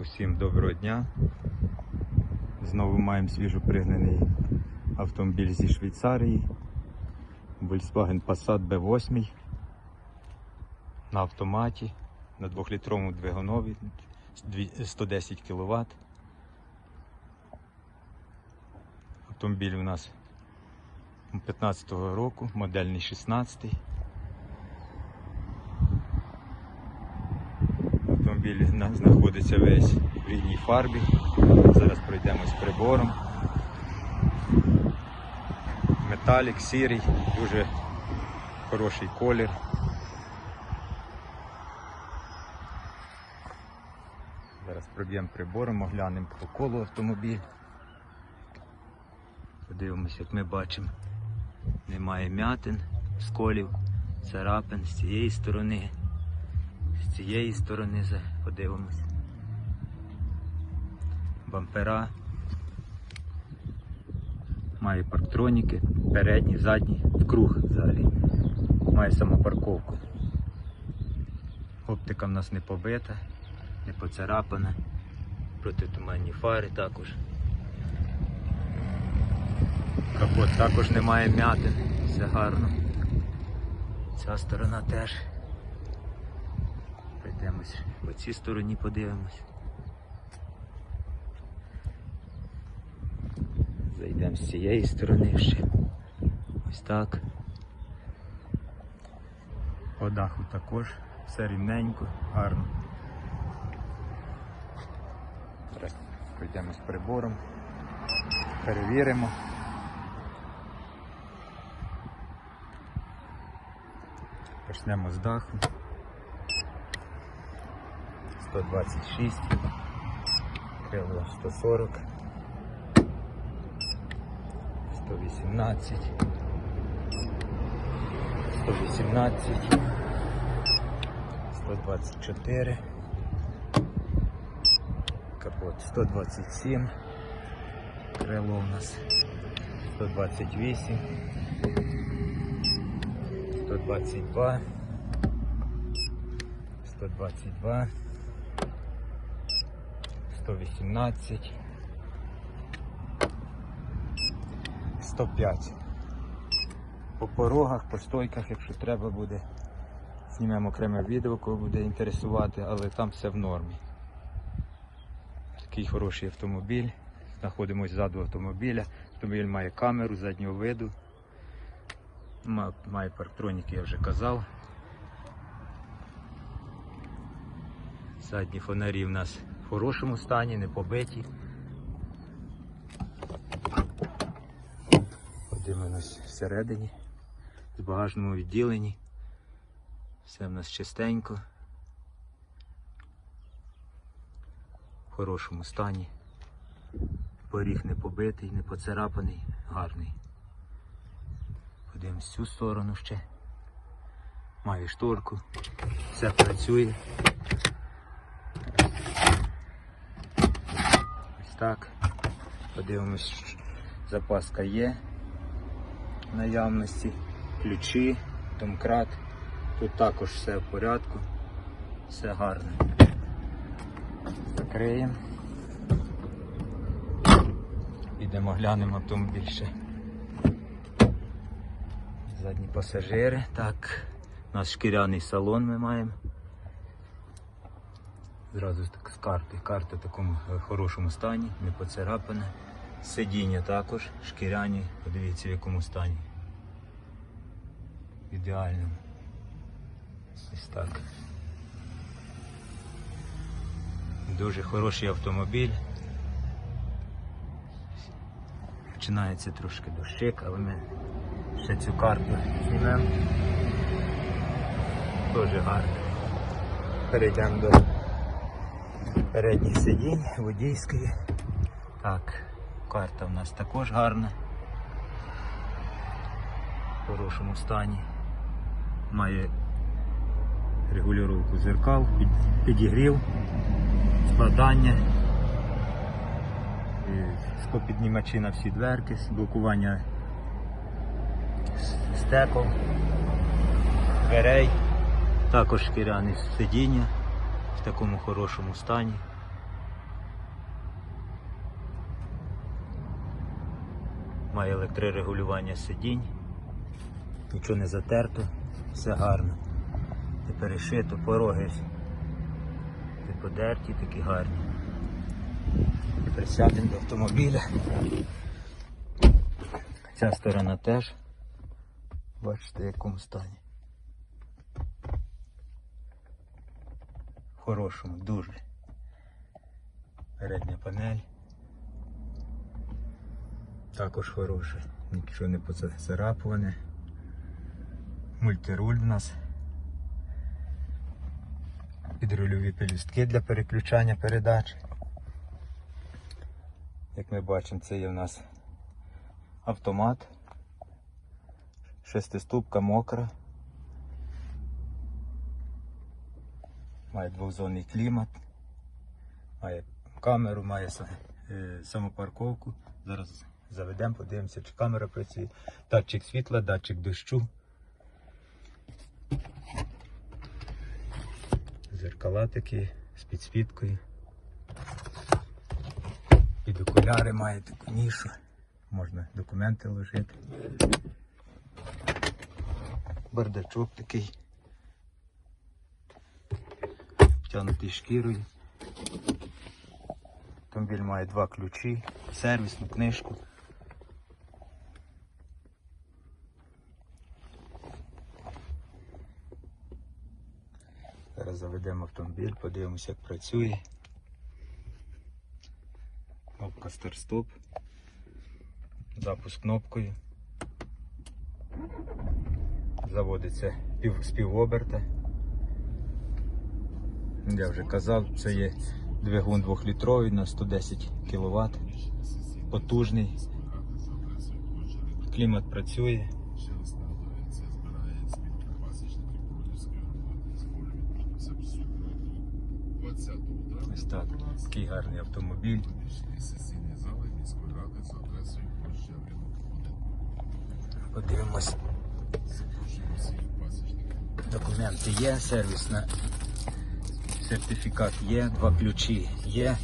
Усім доброго дня. Знову маємо свіжопригнаний автомобіль зі Швейцарії. Volkswagen Passat B8 на автоматі на 2-літровому двигунові 110 кВт. Автомобіль у нас 15-го року, модельний 16 Автомобіль на- знаходиться весь в рідній фарбі. Зараз пройдемо з прибором. Металік сірий, дуже хороший колір. Зараз проб'ємо прибором, оглянемо по колу автомобіль. Подивимося, як ми бачимо. Немає м'ятин, сколів, царапин з цієї сторони. З цієї сторони подивимось. Бампера. Має парктроніки, передні, задні, в круг взагалі. Має самопарковку. Оптика в нас не побита, не поцарапана. Протитуманні фари також. Капот також немає м'ятин, все гарно. Ця сторона теж. Пройдемось по цій стороні подивимось. Зайдемо з цієї сторони ще. Ось так. По даху також все рівненько, гарно. Зараз пройдемо з прибором, перевіримо. Почнемо з даху. 126, крило 140, 118, 118, 124, капот 127, крило у нас 128, 122, 122. 118, 105. По порогах, по стойках, якщо треба буде, знімемо окреме відео, кого буде інтересувати, але там все в нормі. Такий хороший автомобіль. Знаходимося ззаду автомобіля. Автомобіль має камеру заднього виду. Має парктроніки, я вже казав. Задні фонарі в нас в хорошому стані, не побиті. Подивимось всередині, в багажному відділенні. Все в нас чистенько. В хорошому стані. Поріг не побитий, не поцарапаний, гарний. Подивимось цю сторону ще. Має шторку, все працює. Так. Подивимось, запаска є наявності, ключі, домкрат. Тут також все в порядку, все гарно. Закриємо. Підемо глянемо автомобіль ще. Задні пасажири. Так, у нас шкіряний салон ми маємо. Зразу так з карти. Карта в такому е, хорошому стані, не поцарапана. Сидіння також шкіряні, подивіться в якому стані. Ідеальному. Ось так. Дуже хороший автомобіль. Починається трошки дощик, але ми ще цю карту знімемо. Дуже гарно. Перейдемо до передніх сидінь, водійської. Так, карта в нас також гарна. В хорошому стані. Має регулювання зеркал, під- підігрів, складання, склопіднімачі на всі дверки, блокування стекол, дверей, також шкіряне сидіння в такому хорошому стані. Має електрорегулювання сидінь, нічого не затерто, все гарно. Не перешито, пороги не подерті, такі гарні. Тепер сядемо до автомобіля. Ця сторона теж, бачите, в якому стані. Хорошому, дуже. Передня панель. Також хороше. Нічого не поцарапуване. Мультируль в нас. Підрульові пелюстки для переключання передач. Як ми бачимо, це є в нас автомат. Шестиступка мокра. Має двохзонний клімат. Має камеру, має е, самопарковку. Зараз заведемо, подивимося, чи камера працює. Датчик світла, датчик дощу. Зеркала такі з підсвіткою. Під окуляри має таку нішу. Можна документи ложити. Бардачок такий. Втягнутий шкірою. Автомобіль має два ключі, сервісну книжку. Зараз заведемо автомобіль, подивимося, як працює. Кнопка старт-стоп. Запуск кнопкою. Заводиться пів, з півоберта. Я вже казав, це є двигун 2-літровий на 110 кВт. Потужний. Клімат працює. Ще раз нагадую, це пасічників Бродівської громади з Хольвіт. Це суботу 20 травня. Ось так. Такий гарний автомобіль. Приміщення сесійної зали міської ради за адресою площа ринок 1. Подивимось. Документи є, сервісна. Сертифікат є, два ключі є.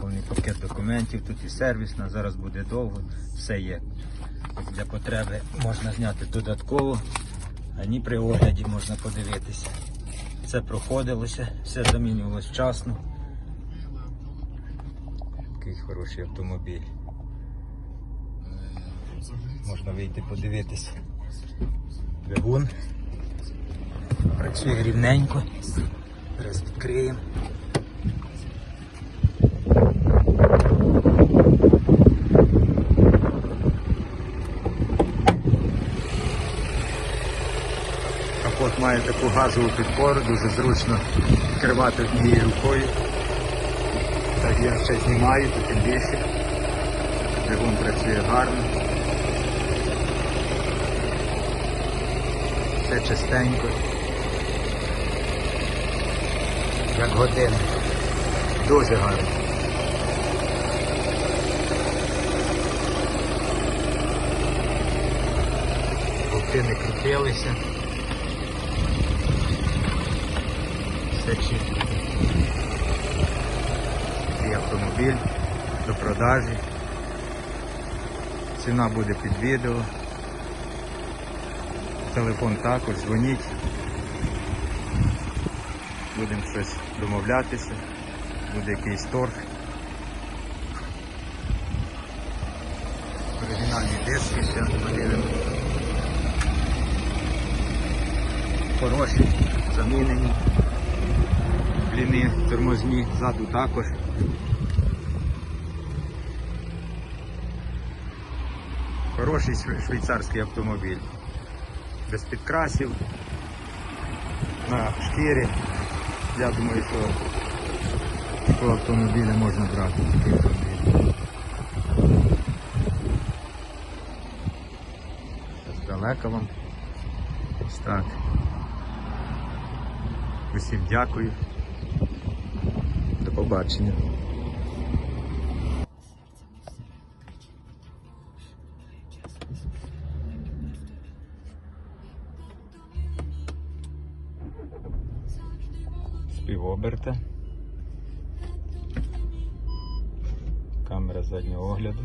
Повний пакет документів, тут і сервісна, зараз буде довго, все є. Для потреби можна зняти додатково, а ні при огляді можна подивитися. Все проходилося, все замінювалося вчасно. Такий хороший автомобіль. Можна вийти подивитися. Двигун. Працює рівненько. Зараз відкриємо. Капот має таку газову підпору, дуже зручно відкривати однією рукою. Так я ще знімаю, то тим більше. Двигун працює гарно. Все чистенько. Як годин. Дуже гарно. Болти не крутилися. Все чітко. Такий автомобіль до продажі. Ціна буде під відео. Телефон також, дзвоніть. Будемо щось домовлятися. Буде якийсь торг. Оригінальні диски ще подивимо. Хороші, замінені. Бліни тормозні, ззаду також. Хороший шве- швейцарський автомобіль. Без підкрасів, на шкірі. Я думаю, що такого автомобіля можна брати. автомобіль. Далеко вам. Ось так. Усім дякую. До побачення. Співоберта. Камера заднього огляду.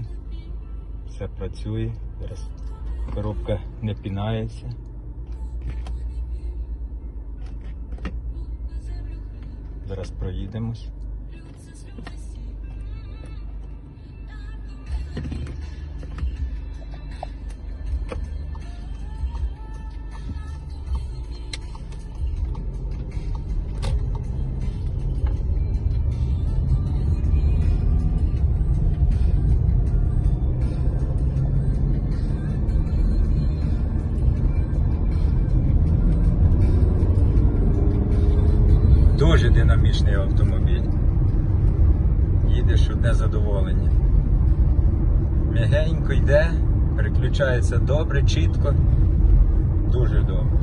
Все працює. Зараз коробка не пінається. Зараз проїдемось. Дуже автомобіль. Їдеш одне задоволення. М'ягенько йде, переключається добре, чітко. Дуже добре.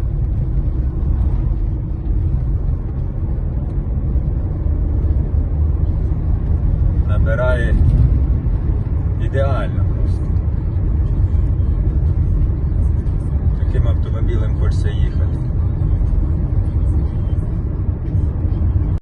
Набирає ідеально просто. Таким автомобілем хочеться їхати.